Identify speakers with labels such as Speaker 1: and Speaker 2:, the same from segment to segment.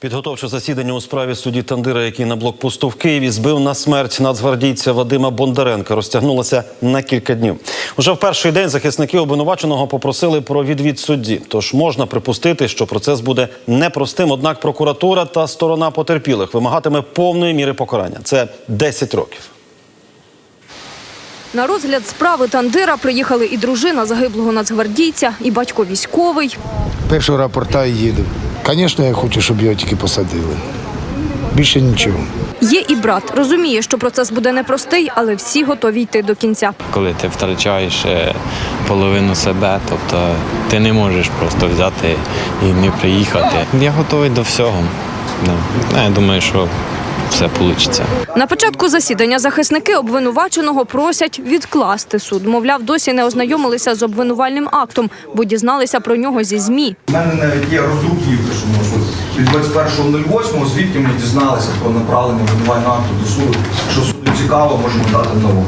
Speaker 1: Підготовче засідання у справі судді Тандира, який на блокпосту в Києві збив на смерть нацгвардійця Вадима Бондаренка, розтягнулося на кілька днів. Уже в перший день захисники обвинуваченого попросили про відвід судді. Тож можна припустити, що процес буде непростим. Однак прокуратура та сторона потерпілих вимагатиме повної міри покарання. Це 10 років.
Speaker 2: На розгляд справи Тандира приїхали і дружина загиблого нацгвардійця, і батько військовий.
Speaker 3: Пишу рапорта їду. Звісно, я хочу, щоб його тільки посадили. Більше нічого.
Speaker 2: Є і брат. Розуміє, що процес буде непростий, але всі готові йти до кінця.
Speaker 4: коли ти втрачаєш е, половину себе, тобто ти не можеш просто взяти і не приїхати. Я готовий до всього. Ну, Я думаю, що все вийде.
Speaker 2: На початку засідання захисники обвинуваченого просять відкласти суд. Мовляв, досі не ознайомилися з обвинувальним актом, бо дізналися про нього зі змі.
Speaker 5: У мене навіть є роздруківка, що можу від 21.08, звідки ми дізналися про направлення обвинувального акту до суду. Що суду цікаво, можемо дати нову.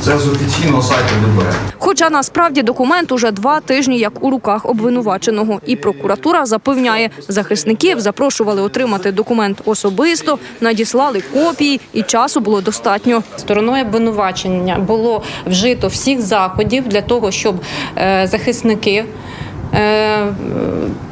Speaker 5: Це з офіційного сайту ДБР.
Speaker 2: Хоча насправді документ уже два тижні як у руках обвинуваченого. І прокуратура запевняє, захисників запрошували отримати документ особисто, надіслали копії, і часу було достатньо.
Speaker 6: Стороною обвинувачення було вжито всіх заходів для того, щоб е, захисники е,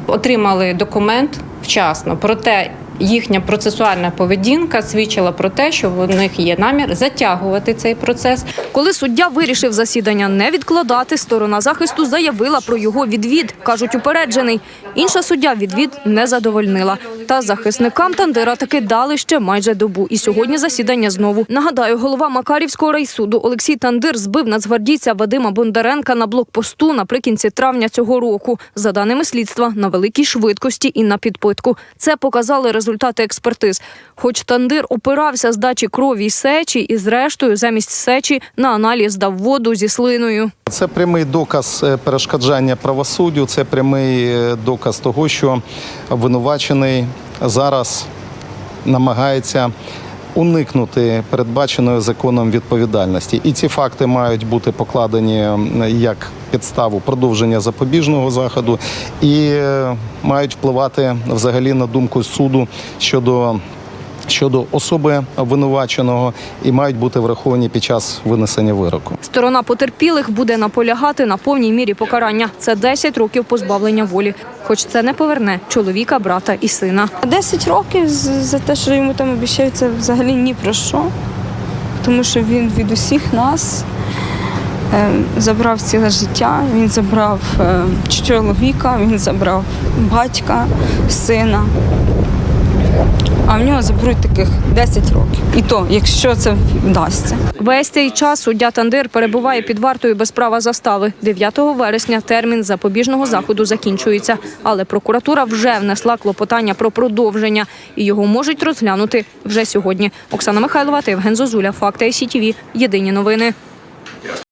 Speaker 6: отримали документ вчасно. Проте їхня процесуальна поведінка свідчила про те, що в них є намір затягувати цей процес.
Speaker 2: Коли суддя вирішив засідання не відкладати, сторона захисту заявила про його відвід. кажуть, упереджений. Інша суддя відвід не задовольнила. Та захисникам Тандира таки дали ще майже добу. І сьогодні засідання знову. Нагадаю, голова Макарівського райсуду Олексій Тандир збив нацгвардійця Вадима Бондаренка на блокпосту наприкінці травня цього року. За даними слідства, на великій швидкості і на підпитку. Це показали результати експертиз. Хоч Тандир опирався здачі крові й сечі, і зрештою замість сечі на аналіз дав воду зі слиною.
Speaker 7: Це прямий доказ е, перешкоджання правосуддю, це прямий е, доказ того, що обвинувачений зараз намагається уникнути передбаченої законом відповідальності. І ці факти мають бути покладені як підставу продовження запобіжного заходу і е, мають впливати взагалі на думку суду щодо. Щодо особи обвинуваченого і мають бути враховані під час винесення вироку.
Speaker 2: Сторона потерпілих буде наполягати на повній мірі покарання. Це 10 років позбавлення волі. Хоч це не поверне чоловіка, брата і сина.
Speaker 8: 10 років за те, що йому там обіцяють, це взагалі ні про що. Тому що він від усіх нас е, забрав ціле життя, він забрав е, чоловіка, він забрав батька, сина. А в нього заберуть таких 10 років. І то, якщо це вдасться.
Speaker 2: Весь цей час суддя Тандир перебуває під вартою без права застави. 9 вересня термін запобіжного заходу закінчується. Але прокуратура вже внесла клопотання про продовження і його можуть розглянути вже сьогодні. Оксана Михайлова та Євген Зозуля. Факти СІТВ. Єдині новини.